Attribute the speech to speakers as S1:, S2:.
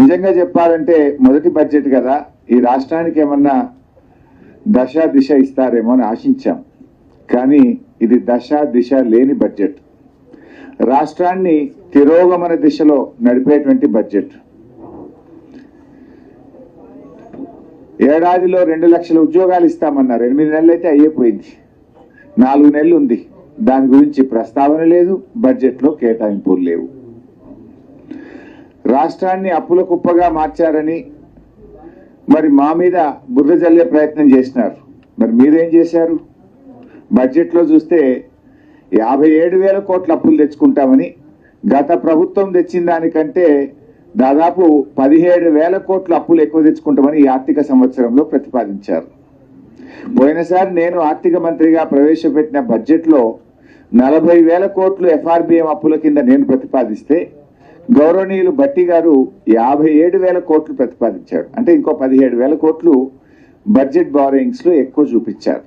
S1: నిజంగా చెప్పాలంటే మొదటి బడ్జెట్ కదా. ఈ రాష్ట్రానికి ఏమన్నా దశ దిశ ఇస్తారేమో అని ఆశించాం. కానీ ఇది దశ దిశ లేని బడ్జెట్ రాష్ట్రాన్ని తిరోగమన దిశలో నడిపేటువంటి బడ్జెట్ ఏడాదిలో రెండు లక్షల ఉద్యోగాలు ఇస్తామన్నారు. ఎనిమిది నెలలు అయితే అయ్యేపోయింది నాలుగు నెలలు ఉంది. దాని గురించి ప్రస్తావన లేదు బడ్జెట్లో కేటాయింపులు లేవు. రాష్ట్రాన్ని అప్పుల కుప్పగా మార్చారని మరి మా మీద బుర్ర జల్లే ప్రయత్నం చేసినారు. మరి మీరేం చేశారు? బడ్జెట్లో చూస్తే యాభై ఏడు వేల కోట్ల అప్పులు తెచ్చుకుంటామని గత ప్రభుత్వం తెచ్చిన దానికంటే దాదాపు పదిహేడు వేల కోట్ల అప్పులు ఎక్కువ తెచ్చుకుంటామని ఈ ఆర్థిక సంవత్సరంలో ప్రతిపాదించారు. పోయినసారి నేను ఆర్థిక మంత్రిగా ప్రవేశపెట్టిన బడ్జెట్లో నలభై వేల కోట్లు ఎఫ్ఆర్బిఎం అప్పుల కింద నేను ప్రతిపాదిస్తే గౌరవనీయులు భట్టి గారు యాభై ఏడు వేల కోట్లు ప్రతిపాదించాడు అంటే ఇంకో పదిహేడు వేల కోట్లు బడ్జెట్ బారోయింగ్స్లో ఎక్కువ చూపించారు.